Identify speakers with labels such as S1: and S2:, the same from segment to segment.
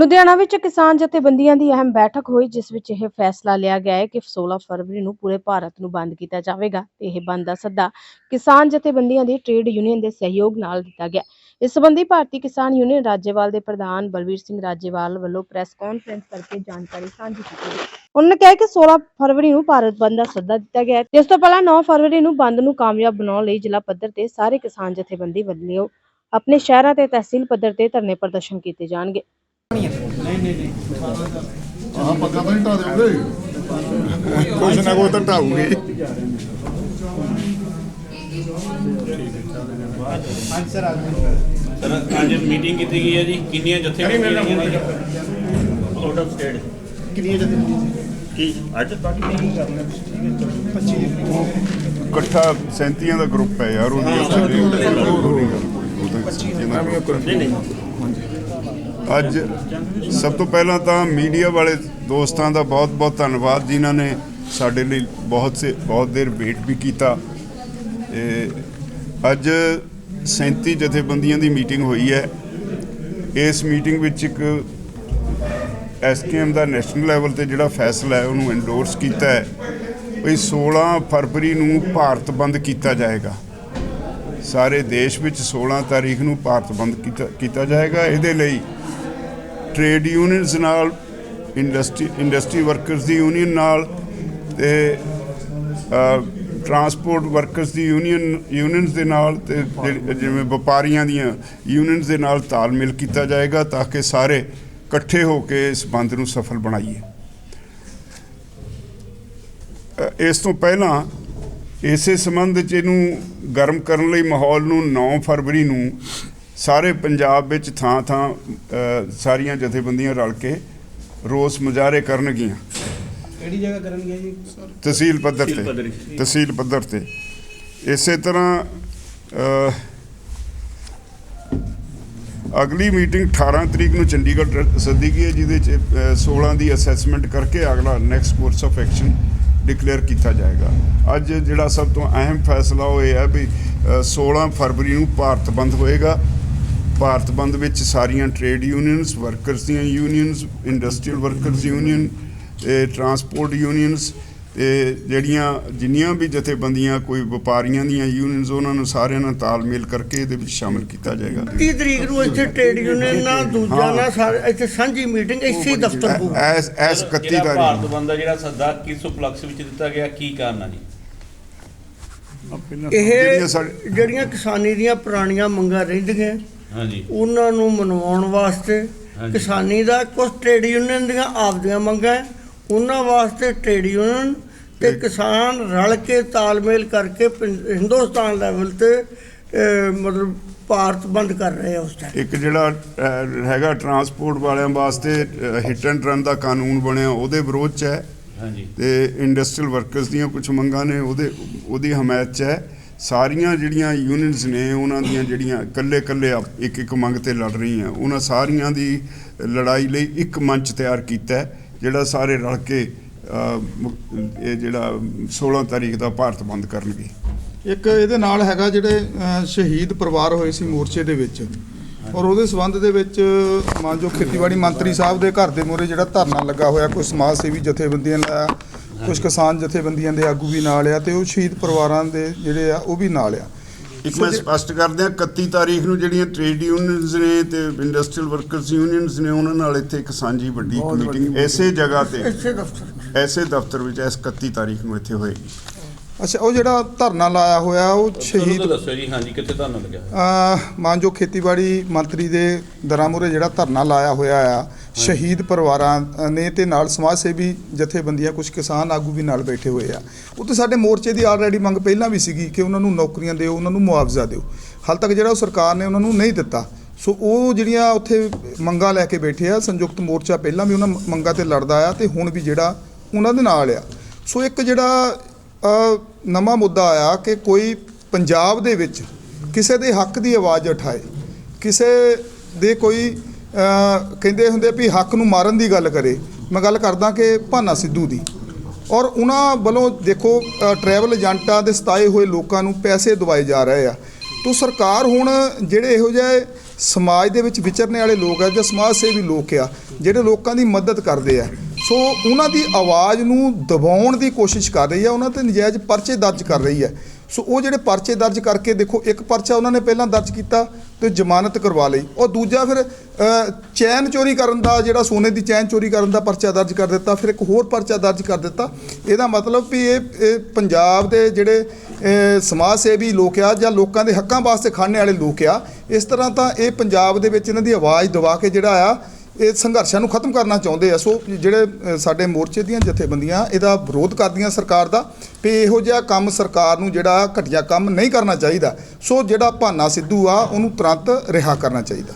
S1: ਲੁਧਿਆਣਾ ਵਿੱਚ ਕਿਸਾਨ ਜਥੇਬੰਦੀਆਂ ਦੀ ਅਹਿਮ ਬੈਠਕ ਹੋਈ, ਜਿਸ ਵਿੱਚ ਇਹ ਫੈਸਲਾ ਲਿਆ ਗਿਆ ਹੈ ਕਿ 16 ਫਰਵਰੀ ਨੂੰ ਪੂਰੇ ਭਾਰਤ ਨੂੰ ਬੰਦ ਕੀਤਾ ਜਾਵੇਗਾ ਤੇ ਇਹ ਬੰਦ ਦਾ ਸੱਦਾ ਕਿਸਾਨ ਜਥੇਬੰਦੀਆਂ ਦੀ ਟ੍ਰੇਡ ਯੂਨੀਅਨ ਦੇ ਸਹਿਯੋਗ ਨਾਲ ਦਿੱਤਾ ਗਿਆ। ਇਸ ਸੰਬੰਧੀ ਭਾਰਤੀ ਕਿਸਾਨ ਯੂਨੀਅਨ ਰਾਜੇਵਾਲ ਦੇ ਪ੍ਰਧਾਨ ਬਲਵੀਰ ਸਿੰਘ ਰਾਜੇਵਾਲ ਵੱਲੋਂ ਪ੍ਰੈਸ ਕਾਨਫਰੰਸ ਕਰਕੇ ਜਾਣਕਾਰੀ ਸਾਂਝੀ ਕੀਤੀ ਗਈ। ਉਹਨਾਂ ਨੇ ਕਿਹਾ ਕਿ 16 ਫਰਵਰੀ ਨੂੰ ਭਾਰਤ ਬੰਦ ਦਾ ਸੱਦਾ ਦਿੱਤਾ ਗਿਆ ਹੈ। ਇਸ ਤੋਂ ਪਹਿਲਾਂ 9 ਫਰਵਰੀ ਨੂੰ ਬੰਦ ਨੂੰ ਕਾਮਯਾਬ ਬਣਾਉਣ ਲਈ ਜ਼ਿਲ੍ਹਾ ਪੱਧਰ ਤੇ ਸਾਰੇ ਕਿਸਾਨ ਜਥੇਬੰਦੀ ਵੱਲੋਂ ਆਪਣੇ ਸ਼ਹਿਰਾਂ ਤੇ ਤਹਿਸੀਲ ਪੱਧਰ ਤੇ ਧਰਨੇ ਪ੍ਰਦਰਸ਼ਨ ਕੀਤੇ ਜਾਣਗੇ।
S2: ਆਹ ਪੱਕਾ ਤਾਂ ਨਹੀਂ ਢਾ ਦਿਓਗੇ? ਕੁਛ ਨਾ ਕੁਛ ਤਾਂ ਢਾਊਗੇ।
S3: ਸਰ ਅੱਜ ਮੀਟਿੰਗ ਕੀਤੀ ਗਈ ਹੈ ਜੀ। ਕਿੰਨੀਆਂ ਨੇ ਆਊਟ ਆਫ ਸਟੇਟ
S2: ਕਿੰਨੀਆਂ ਜਥੇਬੰਦੀਆਂ
S3: ਕੀ? ਅੱਜ
S2: ਇਕੱਠਾ ਸੈਂਤੀਆਂ ਦਾ ਗਰੁੱਪ ਹੈ ਯਾਰ ਉਹਦੀ ਸਾਡੇ
S3: ਨਹੀਂ ਨਹੀਂ।
S2: ਅੱਜ ਸਭ ਤੋਂ ਪਹਿਲਾਂ ਤਾਂ ਮੀਡੀਆ ਵਾਲੇ ਦੋਸਤਾਂ ਦਾ ਬਹੁਤ-ਬਹੁਤ ਧੰਨਵਾਦ ਜਿਨ੍ਹਾਂ ਨੇ ਸਾਡੇ ਲਈ ਬਹੁਤ ਸੇ ਬਹੁਤ ਦੇਰ ਵੇਟ ਵੀ ਕੀਤਾ। ਇਹ ਅੱਜ 37 ਜਥੇਬੰਦੀਆਂ ਦੀ ਮੀਟਿੰਗ ਹੋਈ ਹੈ। ਇਸ ਮੀਟਿੰਗ ਵਿੱਚ ਇੱਕ ਐਸਕੇਐਮ ਦਾ ਨੈਸ਼ਨਲ ਲੈਵਲ ਤੇ ਜਿਹੜਾ ਫੈਸਲਾ ਹੈ ਉਹਨੂੰ ਐਂਡੋਰਸ ਕੀਤਾ ਹੈ। ਵੀ 16 ਫਰਵਰੀ ਨੂੰ ਭਾਰਤ ਬੰਦ ਕੀਤਾ ਜਾਏਗਾ। ਸਾਰੇ ਦੇਸ਼ ਵਿੱਚ 16 ਤਾਰੀਖ ਨੂੰ ਭਾਰਤ ਬੰਦ ਕੀਤਾ ਕੀਤਾ ਜਾਏਗਾ। ਇਹਦੇ ਲਈ ਟ੍ਰੇਡ ਯੂਨੀਅਨਸ ਨਾਲ ਇੰਡਸਟਰੀ ਇੰਡਸਟਰੀ ਵਰਕਰਸ ਦੀ ਯੂਨੀਅਨ ਨਾਲ ਤੇ ਟਰਾਂਸਪੋਰਟ ਵਰਕਰਸ ਦੀ ਯੂਨੀਅਨ ਯੂਨੀਅਨਸ ਦੇ ਨਾਲ ਤੇ ਜਿਵੇਂ ਵਪਾਰੀਆਂ ਦੀਆਂ ਯੂਨੀਅਨਸ ਦੇ ਨਾਲ ਤਾਲਮੇਲ ਕੀਤਾ ਜਾਏਗਾ ਤਾਂ ਕਿ ਸਾਰੇ ਇਕੱਠੇ ਹੋ ਕੇ ਇਸ ਬੰਦ ਨੂੰ ਸਫਲ ਬਣਾਈਏ। ਇਸ ਤੋਂ ਪਹਿਲਾਂ ਇਸੇ ਸੰਬੰਧ ਚ ਇਹਨੂੰ ਗਰਮ ਕਰਨ ਲਈ ਮਾਹੌਲ ਨੂੰ 9 ਫਰਵਰੀ ਨੂੰ ਸਾਰੇ ਪੰਜਾਬ ਵਿੱਚ ਥਾਂ ਥਾਂ ਅ, ਸਾਰੀਆਂ ਜਥੇਬੰਦੀਆਂ ਰਲ ਕੇ ਰੋਸ ਮੁਜ਼ਾਹਰੇ ਕਰਨਗੀਆਂ।
S4: ਕਿਹੜੀ ਜਗ੍ਹਾ ਕਰਨਗੇ ਜੀ?
S2: ਤਹਿਸੀਲ ਪੱਧਰ ਤੇ। ਤਹਿਸੀਲ ਪੱਧਰ ਤੇ। ਇਸੇ ਤਰ੍ਹਾਂ ਅਗਲੀ ਮੀਟਿੰਗ 18 ਤਰੀਕ ਨੂੰ ਚੰਡੀਗੜ੍ਹ ਰ- ਸੱਦੀ ਗਈ ਹੈ ਜਿਹਦੇ ਚ ਅ, 16 ਦੀ ਅਸੈਸਮੈਂਟ ਕਰਕੇ ਅਗਲਾ next course of action declare ਕੀਤਾ ਜਾਏਗਾ। ਅੱਜ ਜਿਹੜਾ ਸਭ ਤੋਂ ਅਹਿਮ ਫੈਸਲਾ ਉਹ ਇਹ ਹੈ ਵੀ ਅ, 16 ਫਰਵਰੀ ਨੂੰ ਭਾਰਤ ਬੰਦ ਹੋਏਗਾ। ਭਾਰਤ ਬੰਦ ਵਿੱਚ ਸਾਰੀਆਂ ਟ੍ਰੇਡ ਯੂਨੀਅਨਸ ਵਰਕਰਸ ਦੀਆਂ ਯੂਨੀਅਨਸ ਇੰਡਸਟਰੀਅਲ ਵਰਕਰਸ ਯੂਨੀਅਨ ਤੇ ਟਰਾਂਸਪੋਰਟ ਯੂਨੀਅਨਸ ਤੇ ਜਿਹੜੀਆਂ ਜਿੰਨੀਆਂ ਵੀ ਜਥੇਬੰਦੀਆਂ ਕੋਈ ਵਪਾਰੀਆਂ ਦੀਆਂ ਯੂਨੀਅਨਸ ਉਹਨਾਂ ਨੂੰ ਸਾਰਿਆਂ ਨਾਲ ਤਾਲਮੇਲ ਕਰਕੇ ਇਹਦੇ ਵਿੱਚ ਸ਼ਾਮਲ ਕੀਤਾ ਜਾਏਗਾ
S5: 30 ਤਰੀਕ ਨੂੰ ਇੱਥੇ ਟ੍ਰੇਡ ਯੂਨੀਅਨ ਨਾਲ ਦੂਜਾ। ਨਾਲ ਸਾਰੇ ਇੱਥੇ ਸਾਂਝੀ ਮੀਟਿੰਗ ਇਸੇ ਦਫ਼ਤਰ ਹੋਊ
S2: ਐਸ ਐਸ 31
S3: ਜਿਹੜਾ
S2: ਤਾਰੀਖ
S3: ਭਾਰਤ
S2: ਨੂੰ।
S3: ਬੰਦ ਦਾ ਜਿਹੜਾ ਸੱਦਾ ਕਿਸ ਉਪਲਕਸ਼ ਵਿੱਚ ਦਿੱਤਾ ਗਿਆ ਕੀ ਕਾਰਨ ਆ ਜੀ
S5: ਇਹ
S2: ਜਿਹੜੀਆਂ
S5: ਕਿਸਾਨੀ ਦੀਆਂ ਪੁਰਾਣੀਆਂ ਮੰਗਾਂ ਰਹਿੰਦੀਆਂ
S3: ਹਾਂਜੀ
S5: ਉਹਨਾਂ ਨੂੰ ਮਨਵਾਉਣ ਵਾਸਤੇ। ਕਿਸਾਨੀ ਦਾ ਕੁਝ ਟ੍ਰੇਡ ਯੂਨੀਅਨ ਦੀਆਂ ਆਪਦੀਆਂ ਮੰਗਾਂ ਉਹਨਾਂ ਵਾਸਤੇ ਟ੍ਰੇਡ ਯੂਨੀਅਨ ਤੇ
S2: ਤੇ-
S5: ਕਿਸਾਨ ਰਲ ਕੇ ਤਾਲਮੇਲ ਕਰਕੇ ਹਿੰਦੁਸਤਾਨ ਲੈਵਲ ਤੇ ਮਤਲਬ ਭਾਰਤ ਬੰਦ ਕਰ ਰਹੇ ਆ ਉਸ ਟਾਈਮ
S2: ਇੱਕ ਜਿਹੜਾ ਹੈਗਾ ਟਰਾਂਸਪੋਰਟ ਵਾਲਿਆਂ ਵਾਸਤੇ ਹਿੱਟ ਐਂਡ ਰਨ ਦਾ ਕਾਨੂੰਨ ਬਣਿਆ ਉਹਦੇ ਵਿਰੋਧ ਚ ਹੈ।
S3: ਹਾਂਜੀ।
S2: ਤੇ ਇੰਡਸਟਰੀਅਲ ਵਰਕਰਸ ਦੀਆਂ ਕੁਝ ਮੰਗਾਂ ਨੇ ਉਹਦੇ ਉਹਦੀ ਹਮਾਇਤ 'ਚ ਹੈ। ਸਾਰੀਆਂ ਜਿਹੜੀਆਂ ਯੂਨੀਅਨਸ ਨੇ ਉਹਨਾਂ ਦੀਆਂ ਜਿਹੜੀਆਂ ਇਕੱਲੇ-ਇਕੱਲੇ ਇੱਕ ਇੱਕ ਮੰਗ ਤੇ ਲੜ ਰਹੀਆਂ ਉਹਨਾਂ ਸਾਰੀਆਂ ਦੀ ਲੜਾਈ ਲਈ ਇੱਕ ਮੰਚ ਤਿਆਰ ਕੀਤਾ ਜਿਹੜਾ ਸਾਰੇ ਰਲ ਕੇ ਇਹ ਜਿਹੜਾ 16 ਤਾਰੀਖ ਦਾ ਭਾਰਤ ਬੰਦ ਕਰਨਗੇ।
S6: ਇੱਕ ਇਹਦੇ ਨਾਲ ਹੈਗਾ ਜਿਹੜੇ ਸ਼ਹੀਦ ਪਰਿਵਾਰ ਹੋਏ ਸੀ ਮੋਰਚੇ ਦੇ ਵਿੱਚ। ਔਰ ਉਹਦੇ ਸਬੰਧ ਦੇ ਵਿੱਚ ਮਾਨਯੋਗ ਖੇਤੀਬਾੜੀ ਮੰਤਰੀ ਸਾਹਿਬ ਦੇ ਘਰ ਦੇ ਮੂਹਰੇ ਜਿਹੜਾ ਧਰਨਾ ਲੱਗਾ ਹੋਇਆ ਕੋਈ ਸਮਾਜ ਸੇਵੀ ਜਥੇਬੰਦੀਆਂ ਦਾ ਕੁਝ ਕਿਸਾਨ ਜਥੇਬੰਦੀਆਂ ਦੇ ਆਗੂ ਵੀ ਨਾਲ ਆ ਤੇ ਉਹ ਸ਼ਹੀਦ ਪਰਿਵਾਰਾਂ ਦੇ ਜਿਹੜੇ ਆ ਉਹ ਵੀ ਨਾਲ ਆ।
S2: ਇੱਕ ਮੈਂ ਸਪਸ਼ਟ ਕਰ ਦਿਆਂ 31 ਤਾਰੀਖ ਨੂੰ ਜਿਹੜੀਆਂ ਟ੍ਰੇਡ ਯੂਨੀਅਨਸ ਨੇ ਤੇ ਇੰਡਸਟਰੀਅਲ ਵਰਕਰਸ ਯੂਨੀਅਨਸ ਨੇ ਉਹਨਾਂ ਨਾਲ ਇੱਥੇ ਇੱਕ ਸਾਂਝੀ ਵੱਡੀ ਮੀਟਿੰਗ ਐਸੇ ਜਗ੍ਹਾ ਤੇ।
S5: ਇਸੇ
S2: ਐਸੇ ਦਫ਼ਤਰ ਵਿੱਚ ਇਸ 31 ਤਾਰੀਖ ਨੂੰ ਇੱਥੇ ਹੋਏਗੀ।
S6: ਅੱਛਾ ਉਹ ਜਿਹੜਾ ਧਰਨਾ ਲਾਇਆ ਹੋਇਆ ਉਹ
S3: ਸ਼ਹੀਦ ਦੱਸੋ ਜੀ ਹਾਂਜੀ ਕਿੱਥੇ ਤੁਹਾਨੂੰ ਲੱਗਿਆ
S6: ਅਹ ਮਾਨਯੋਗ ਖੇਤੀਬਾੜੀ ਮੰਤਰੀ ਦੇ ਦਰਾਂ ਮੂਹਰੇ ਜਿਹੜਾ ਧਰਨਾ ਲਾਇਆ ਹੋਇਆ ਆ ਸ਼ਹੀਦ ਪਰਿਵਾਰਾਂ ਨੇ ਤੇ ਨਾਲ ਸਮਾਜ ਸੇਵੀ ਜਥੇਬੰਦੀਆਂ ਕੁਝ ਕਿਸਾਨ ਆਗੂ ਵੀ ਨਾਲ ਬੈਠੇ ਹੋਏ ਆ। ਉਹ ਤੇ ਸਾਡੇ ਮੋਰਚੇ ਦੀ ਆਲਰੇਡੀ ਮੰਗ ਪਹਿਲਾਂ ਵੀ ਸੀਗੀ ਕਿ ਉਹਨਾਂ ਨੂੰ ਨੌਕਰੀਆਂ ਦਿਓ ਉਹਨਾਂ ਨੂੰ ਮੁਆਵਜ਼ਾ ਦਿਓ। ਹਾਲ ਤੱਕ ਜਿਹੜਾ ਉਹ ਸਰਕਾਰ ਨੇ ਉਹਨਾਂ ਨੂੰ ਨਹੀਂ ਦਿੱਤਾ। ਸੋ ਉਹ ਜਿਹੜੀਆਂ ਉੱਥੇ ਮੰਗਾਂ ਲੈ ਕੇ ਬੈਠੇ ਆ ਸੰਯੁਕਤ ਮੋਰਚਾ ਪਹਿਲਾਂ ਵੀ ਉਹਨਾਂ ਮੰਗਾਂ ਤੇ ਲੜਦਾ ਆ ਤੇ ਹੁਣ ਵੀ ਜਿਹੜਾ ਉਹਨਾਂ ਦੇ ਨਾਲ ਆ। ਸੋ ਇੱਕ ਜਿਹੜਾ ਨਵਾਂ ਮੁੱਦਾ ਆਇਆ ਕਿ ਕੋਈ ਪੰਜਾਬ ਦੇ ਵਿੱਚ ਕਿਸੇ ਦੇ ਹੱਕ ਦੀ ਆਵਾਜ਼ ਉਠਾਏ, ਕਿਸੇ ਦੇ ਕੋਈ ਕਹਿੰਦੇ ਹੁੰਦੇ ਵੀ ਹੱਕ ਨੂੰ ਮਾਰਨ ਦੀ ਗੱਲ ਕਰੇ। ਮੈਂ ਗੱਲ ਕਰਦਾ ਕਿ ਭਾਨਾ ਸਿੱਧੂ ਦੀ। ਔਰ ਉਹਨਾਂ ਵੱਲੋਂ ਦੇਖੋ ਟਰੈਵਲ ਏਜੰਟਾਂ ਦੇ ਸਤਾਏ ਹੋਏ ਲੋਕਾਂ ਨੂੰ ਪੈਸੇ ਦਵਾਏ ਜਾ ਰਹੇ ਆ। ਤੋ ਸਰਕਾਰ ਹੁਣ ਜਿਹੜੇ ਇਹੋ ਜਿਹੇ ਸਮਾਜ ਦੇ ਵਿੱਚ ਵਿਚਰਨੇ ਵਾਲੇ ਲੋਕ ਆ ਜਾਂ ਸਮਾਜ ਸੇਵੀ ਲੋਕ ਆ, ਜਿਹੜੇ ਲੋਕਾਂ ਦੀ ਮਦਦ ਕਰਦੇ ਆ ਸੋ ਉਹਨਾਂ ਦੀ ਆਵਾਜ਼ ਨੂੰ ਦਬਾਉਣ ਦੀ ਕੋਸ਼ਿਸ਼ ਕਰ ਰਹੀ ਆ ਉਹਨਾਂ ਤੇ ਨਜਾਇਜ਼ ਪਰਚੇ ਦਰਜ ਕਰ ਰਹੀ ਹੈ। ਸੋ ਉਹ ਜਿਹੜੇ ਪਰਚੇ ਦਰਜ ਕਰਕੇ ਦੇਖੋ, ਇੱਕ ਪਰਚਾ ਉਹਨਾਂ ਨੇ ਪਹਿਲਾਂ ਦਰਜ ਕੀਤਾ ਤੇ ਜ਼ਮਾਨਤ ਕਰਵਾ ਲਈ ਉਹ ਦੂਜਾ ਫਿਰ ਚੈਨ ਚੋਰੀ ਕਰਨ ਦਾ ਜਿਹੜਾ ਸੋਨੇ ਦੀ ਚੈਨ ਚੋਰੀ ਕਰਨ ਦਾ ਪਰਚਾ ਦਰਜ ਕਰ ਦਿੱਤਾ, ਫਿਰ ਇੱਕ ਹੋਰ ਪਰਚਾ ਦਰਜ ਕਰ ਦਿੱਤਾ। ਇਹਦਾ ਮਤਲਬ ਵੀ ਇਹ ਪੰਜਾਬ ਦੇ ਜਿਹੜੇ ਸਮਾਜ ਸੇਵੀ ਲੋਕ ਆ ਜਾਂ ਲੋਕਾਂ ਦੇ ਹੱਕਾਂ ਵਾਸਤੇ ਖਾਣੇ ਵਾਲੇ ਲੋਕ ਆ, ਇਸ ਤਰ੍ਹਾਂ ਤਾਂ ਇਹ ਪੰਜਾਬ ਦੇ ਵਿੱਚ ਇਹਨਾਂ ਦੀ ਆਵਾਜ਼ ਦਬਾ ਕੇ ਜਿਹੜਾ ਆ ਇਹ ਸੰਘਰਸ਼ਾਂ ਨੂੰ ਖਤਮ ਕਰਨਾ ਚਾਹੁੰਦੇ ਆ। ਸੋ ਜਿਹੜੇ ਸਾਡੇ ਮੋਰਚੇ ਦੀਆਂ ਜਥੇਬੰਦੀਆਂ ਇਹਦਾ ਵਿਰੋਧ ਕਰਦੀਆਂ ਸਰਕਾਰ ਦਾ ਵੀ ਇਹੋ ਜਿਹਾ ਕੰਮ ਸਰਕਾਰ ਨੂੰ ਜਿਹੜਾ ਘਟੀਆ ਕੰਮ ਨਹੀਂ ਕਰਨਾ ਚਾਹੀਦਾ। ਸੋ ਜਿਹੜਾ ਭਾਨਾ ਸਿੱਧੂ ਆ ਉਹਨੂੰ ਤੁਰੰਤ ਰਿਹਾ ਕਰਨਾ ਚਾਹੀਦਾ।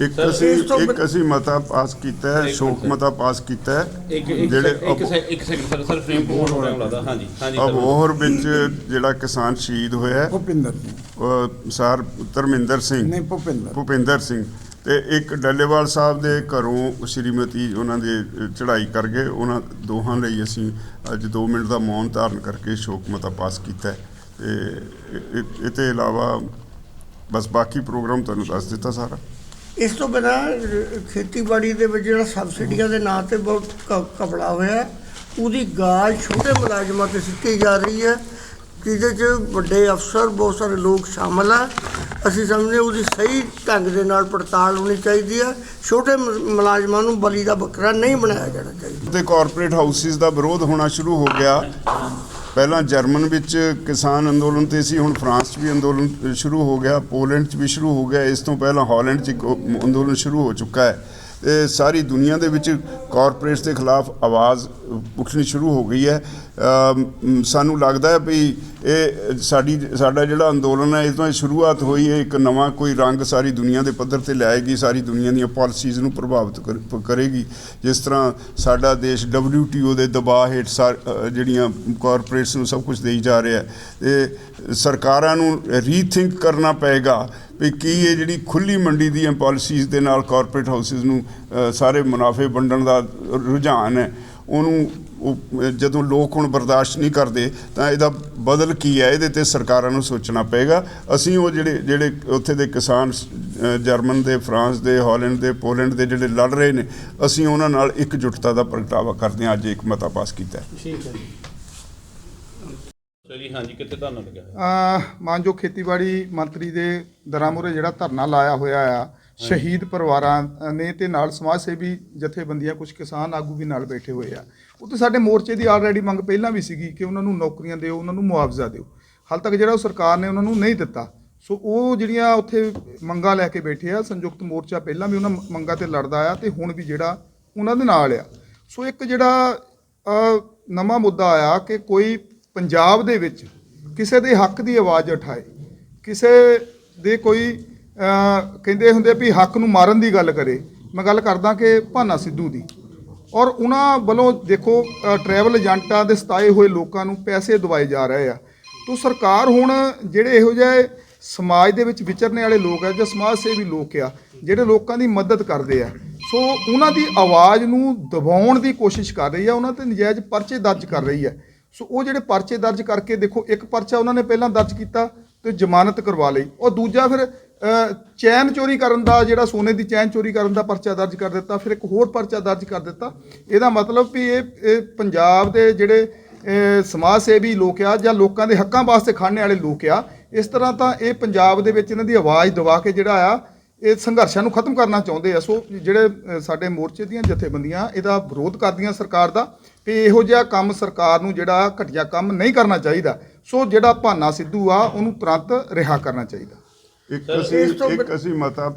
S2: ਇੱਕ ਅਸੀਂ ਇੱਕ ਅਸੀਂ ਮਤਾ ਪਾਸ ਕੀਤਾ ਹੈ ਸ਼ੋਕ। ਮਤਾ ਪਾਸ ਕੀਤਾ ਹੈ।
S3: ਇੱਕ ਇੱਕ
S2: ਜਿਹੜੇ
S3: ਇੱਕ ਇੱਕ ਸੈਕਿੰਡ ਸਰ ਸਰ ਫਰੇਮ ਬਹੁਤ ਟਾਈਮ ਲੱਗਦਾ ਹਾਂਜੀ ਹਾਂਜੀ ਸਰ।
S2: ਅਬੋਹਰ ਵਿੱਚ ਜਿਹੜਾ ਕਿਸਾਨ ਸ਼ਹੀਦ ਹੋਇਆ ਹੈ,
S4: ਭੁਪਿੰਦਰ।
S2: ਉਹ ਸਰ ਧਰਮਿੰਦਰ ਸਿੰਘ।
S4: ਨਹੀਂ ਭੁਪਿੰਦਰ।
S2: ਭੁਪਿੰਦਰ ਸਿੰਘ। ਤੇ ਇੱਕ ਡੱਲੇਵਾਲ ਸਾਹਿਬ ਦੇ ਘਰੋਂ ਸ਼੍ਰੀਮਤੀ ਉਹਨਾਂ ਦੇ ਚੜ੍ਹਾਈ ਕਰ ਗਏ। ਉਹਨਾਂ ਦੋਹਾਂ ਲਈ ਅਸੀਂ ਅੱਜ 2 ਮਿੰਟ ਦਾ ਮੌਨ ਧਾਰਨ ਕਰਕੇ ਸ਼ੋਕ ਮਤਾ ਪਾਸ ਕੀਤਾ ਹੈ। ਤੇ ਇਹ- ਇਹ- ਤੋਂ ਇਲਾਵਾ ਬਸ ਬਾਕੀ ਪ੍ਰੋਗਰਾਮ ਤੁਹਾਨੂੰ ਦੱਸ ਦਿੱਤਾ ਸਾਰਾ।
S5: ਇਸ ਤੋਂ ਬਿਨਾਂ ਖੇਤੀਬਾੜੀ ਦੇ ਵਿੱਚ ਜਿਹੜਾ ਸਬਸਿਡੀਆਂ ਦੇ ਨਾਂ ਤੇ ਬਹੁਤ ਕ- ਘਪਲਾ ਹੋਇਆ ਉਹਦੀ ਗਾਜ ਛੋਟੇ ਮੁਲਾਜ਼ਮਾਂ ਤੇ ਸਿੱਟੀ ਜਾ ਰਹੀ ਹੈ, ਜਿਹਦੇ 'ਚ ਵੱਡੇ ਅਫਸਰ, ਬਹੁਤ ਸਾਰੇ ਲੋਕ ਸ਼ਾਮਲ ਆ। ਅਸੀਂ ਸਮਝਦੇ ਉਹਦੀ ਸਹੀ ਢੰਗ ਦੇ ਨਾਲ ਪੜਤਾਲ ਹੋਣੀ ਚਾਹੀਦੀ ਹੈ ਛੋਟੇ ਮੁਲਾਜ਼ਮਾਂ ਨੂੰ ਬਲੀ ਦਾ ਬੱਕਰਾ ਨਹੀਂ ਬਣਾਇਆ ਜਾਣਾ ਚਾਹੀਦਾ।
S2: ਤੇ ਕਾਰਪੋਰੇਟ ਹਾਊਸਿਸ ਦਾ ਵਿਰੋਧ ਹੋਣਾ ਸ਼ੁਰੂ ਹੋ ਗਿਆ। ਪਹਿਲਾਂ ਜਰਮਨ ਵਿੱਚ ਕਿਸਾਨ ਅੰਦੋਲਨ ਤੇ ਸੀ, ਹੁਣ ਫਰਾਂਸ 'ਚ ਵੀ ਅੰਦੋਲਨ ਸ਼ੁਰੂ ਹੋ ਗਿਆ, ਪੋਲੈਂਡ 'ਚ ਵੀ ਸ਼ੁਰੂ ਹੋ ਗਿਆ। ਇਸ ਤੋਂ ਪਹਿਲਾਂ ਹਾਲੈਂਡ 'ਚ ਇੱਕ ਅੰਦੋਲਨ ਸ਼ੁਰੂ ਹੋ ਚੁੱਕਾ ਹੈ। ਸਾਰੀ ਦੁਨੀਆ ਦੇ ਵਿੱਚ ਕਾਰਪੋਰੇਟਸ ਦੇ ਖਿਲਾਫ ਆਵਾਜ਼ ਉੱਠਣੀ ਸ਼ੁਰੂ ਹੋ ਗਈ ਹੈ। ਸਾਨੂੰ ਲੱਗਦਾ ਹੈ ਵੀ ਇਹ ਸਾਡੀ, ਸਾਡਾ ਜਿਹੜਾ ਅੰਦੋਲਨ ਹੈ, ਇਸ ਤੋਂ ਇਹ ਸ਼ੁਰੂਆਤ ਹੋਈ ਹੈ, ਇੱਕ ਨਵਾਂ ਕੋਈ ਰੰਗ ਸਾਰੀ ਦੁਨੀਆ ਦੇ ਪੱਧਰ ਤੇ ਲਿਆਏਗੀ ਸਾਰੀ ਦੁਨੀਆ ਦੀਆਂ ਪਾਲਿਸੀਜ਼ ਨੂੰ ਪ੍ਰਭਾਵਿਤ ਕਰ- ਕਰੇਗੀ। ਜਿਸ ਤਰ੍ਹਾਂ ਸਾਡਾ ਦੇਸ਼ WTO ਦੇ ਦਬਾਅ ਹੇਠ ਸਾ- ਜਿਹੜੀਆਂ ਕਾਰਪੋਰੇਟਸ ਨੂੰ ਸਭ ਕੁਝ ਦੇਈ ਜਾ ਰਿਹਾ ਹੈ ਤੇ ਸਰਕਾਰਾਂ ਨੂੰ ਰੀਥਿੰਕ ਕਰਨਾ ਪਏਗਾ। ਵੀ ਕੀ ਇਹ ਜਿਹੜੀ ਖੁੱਲੀ ਮੰਡੀ ਦੀਆਂ ਪਾਲਿਸੀਜ਼ ਦੇ ਨਾਲ ਕਾਰਪੋਰੇਟ ਹਾਊਸਿਸ ਨੂੰ ਸਾਰੇ ਮੁਨਾਫੇ ਵੰਡਣ ਦਾ ਰੁਝਾਨ ਹੈ, ਉਹਨੂੰ ਉਹ ਜਦੋਂ ਲੋਕ ਹੁਣ ਬਰਦਾਸ਼ਤ ਨਹੀਂ ਕਰਦੇ, ਤਾਂ ਇਹਦਾ ਬਦਲ ਕੀ ਹੈ? ਇਹਦੇ ਤੇ ਸਰਕਾਰਾਂ ਨੂੰ ਸੋਚਣਾ ਪਏਗਾ। ਅਸੀਂ ਉਹ ਜਿਹੜੇ ਜਿਹੜੇ ਉੱਥੇ ਦੇ ਕਿਸਾਨ ਜਰਮਨ ਦੇ, ਫਰਾਂਸ ਦੇ, ਹਾਲੈਂਡ ਦੇ, ਪੋਲੈਂਡ ਦੇ ਜਿਹੜੇ ਲੜ ਰਹੇ ਨੇ, ਅਸੀਂ ਉਹਨਾਂ ਨਾਲ ਇੱਕਜੁੱਟਤਾ ਦਾ ਪ੍ਰਗਟਾਵਾ ਕਰਦੇ ਹਾਂ। ਅੱਜ ਇੱਕ ਮਤਾ ਪਾਸ ਕੀਤਾ ਹੈ।
S4: ਠੀਕ ਹੈ ਜੀ
S3: ਸਰ ਜੀ ਹਾਂਜੀ ਕਿੱਥੇ ਤੁਹਾਨੂੰ ਲੱਗਿਆ ਹੋਇਆ?
S6: ਮਾਨਯੋਗ ਖੇਤੀਬਾੜੀ ਮੰਤਰੀ ਦੇ ਦਰਾਮੂਰੇ ਜਿਹੜਾ ਧਰਨਾ ਲਾਇਆ ਹੋਇਆ ਆ ਸ਼ਹੀਦ ਪਰਿਵਾਰਾਂ ਨੇ ਤੇ ਨਾਲ ਸਮਾਜ ਸੇਵੀ ਜਥੇਬੰਦੀਆਂ ਕੁਝ ਕਿਸਾਨ ਆਗੂ ਵੀ ਨਾਲ ਬੈਠੇ ਹੋਏ ਆ। ਉਹ ਤੇ ਸਾਡੇ ਮੋਰਚੇ ਦੀ ਆਲਰੇਡੀ ਮੰਗ ਪਹਿਲਾਂ ਵੀ ਸੀਗੀ ਕਿ ਉਹਨਾਂ ਨੂੰ ਨੌਕਰੀਆਂ ਦਿਓ ਉਹਨਾਂ ਨੂੰ ਮੁਆਵਜ਼ਾ ਦਿਓ। ਹਾਲ ਤੱਕ ਜਿਹੜਾ ਉਹ ਸਰਕਾਰ ਨੇ ਉਹਨਾਂ ਨੂੰ ਨਹੀਂ ਦਿੱਤਾ। ਸੋ ਉਹ ਜਿਹੜੀਆਂ ਉੱਥੇ ਮੰਗਾਂ ਲੈ ਕੇ ਬੈਠੇ ਆ ਸੰਯੁਕਤ ਮੋਰਚਾ ਪਹਿਲਾਂ ਵੀ ਉਹਨਾਂ ਮੰਗਾਂ ਤੇ ਲੜਦਾ ਆ ਤੇ ਹੁਣ ਵੀ ਜਿਹੜਾ ਉਹਨਾਂ ਦੇ ਨਾਲ ਆ। ਸੋ ਇੱਕ ਜਿਹੜਾ ਅ, ਨਵਾਂ ਮੁੱਦਾ ਆਇਆ ਕਿ ਕੋਈ ਪੰਜਾਬ ਦੇ ਵਿੱਚ ਕਿਸੇ ਦੇ ਹੱਕ ਦੀ ਆਵਾਜ਼ ਉਠਾਏ, ਕਿਸੇ ਦੇ ਕੋਈ ਕਹਿੰਦੇ ਹੁੰਦੇ ਵੀ ਹੱਕ ਨੂੰ ਮਾਰਨ ਦੀ ਗੱਲ ਕਰੇ, ਮੈਂ ਗੱਲ ਕਰਦਾ ਕਿ ਭਾਨਾ ਸਿੱਧੂ ਦੀ। ਔਰ ਉਹਨਾਂ ਵੱਲੋਂ ਦੇਖੋ ਟਰੈਵਲ ਏਜੰਟਾਂ ਦੇ ਸਤਾਏ ਹੋਏ ਲੋਕਾਂ ਨੂੰ ਪੈਸੇ ਦਵਾਏ ਜਾ ਰਹੇ ਆ। ਤੋ ਸਰਕਾਰ ਹੁਣ ਜਿਹੜੇ ਇਹੋ ਜਿਹੇ ਸਮਾਜ ਦੇ ਵਿੱਚ ਵਿਚਰਨੇ ਵਾਲੇ ਲੋਕ ਆ, ਜਾਂ ਸਮਾਜ ਸੇਵੀ ਲੋਕ ਆ, ਜਿਹੜੇ ਲੋਕਾਂ ਦੀ ਮਦਦ ਕਰਦੇ ਆ, ਸੋ ਉਹਨਾਂ ਦੀ ਆਵਾਜ਼ ਨੂੰ ਦਬਾਉਣ ਦੀ ਕੋਸ਼ਿਸ਼ ਕਰ ਰਹੀ ਆ, ਉਹਨਾਂ ਤੇ ਨਜਾਇਜ਼ ਪਰਚੇ ਦਰਜ ਕਰ ਰਹੀ ਹੈ ਸੋ ਉਹ ਜਿਹੜੇ ਪਰਚੇ ਦਰਜ ਕਰਕੇ ਦੇਖੋ, ਇੱਕ ਪਰਚਾ ਉਹਨਾਂ ਨੇ ਪਹਿਲਾਂ ਦਰਜ ਕੀਤਾ ਤੇ ਜ਼ਮਾਨਤ ਕਰਵਾ ਲਈ। ਉਹ ਦੂਜਾ ਫਿਰ ਚੈਨ ਚੋਰੀ ਕਰਨ ਦਾ ਜਿਹੜਾ ਸੋਨੇ ਦੀ ਚੈਨ ਚੋਰੀ ਕਰਨ ਦਾ ਪਰਚਾ ਦਰਜ ਕਰ ਦਿੱਤਾ, ਫਿਰ ਇੱਕ ਹੋਰ ਪਰਚਾ ਦਰਜ ਕਰ ਦਿੱਤਾ। ਇਹਦਾ ਮਤਲਬ ਵੀ ਇਹ ਪੰਜਾਬ ਦੇ ਜਿਹੜੇ ਸਮਾਜ ਸੇਵੀ ਲੋਕ ਆ ਜਾਂ ਲੋਕਾਂ ਦੇ ਹੱਕਾਂ ਵਾਸਤੇ ਖੜਨੇ ਵਾਲੇ ਲੋਕ ਆ, ਇਸ ਤਰ੍ਹਾਂ ਤਾਂ ਇਹ ਪੰਜਾਬ ਦੇ ਵਿੱਚ ਇਹਨਾਂ ਦੀ ਆਵਾਜ਼ ਦਬਾ ਕੇ ਜਿਹੜਾ ਆ ਇਹ ਸੰਘਰਸ਼ਾਂ ਨੂੰ ਖਤਮ ਕਰਨਾ ਚਾਹੁੰਦੇ ਆ। ਸੋ ਜਿਹੜੇ ਸਾਡੇ ਮੋਰਚੇ ਦੀਆਂ ਜਥੇਬੰਦੀਆਂ ਇਹਦਾ ਵਿਰੋਧ ਕਰਦੀਆਂ ਸਰਕਾਰ ਦਾ ਵੀ ਇਹੋ ਜਿਹਾ ਕੰਮ ਸਰਕਾਰ ਨੂੰ ਜਿਹੜਾ ਘਟੀਆ ਕੰਮ ਨਹੀਂ ਕਰਨਾ ਚਾਹੀਦਾ। ਸੋ ਜਿਹੜਾ ਭਾਨਾ ਸਿੱਧੂ ਆ ਉਹਨੂੰ ਤੁਰੰਤ ਰਿਹਾ ਕਰਨਾ ਚਾਹੀਦਾ।
S2: ਇੱਕ ਅਸੀਂ ਇੱਕ ਅਸੀਂ ਮਤਾ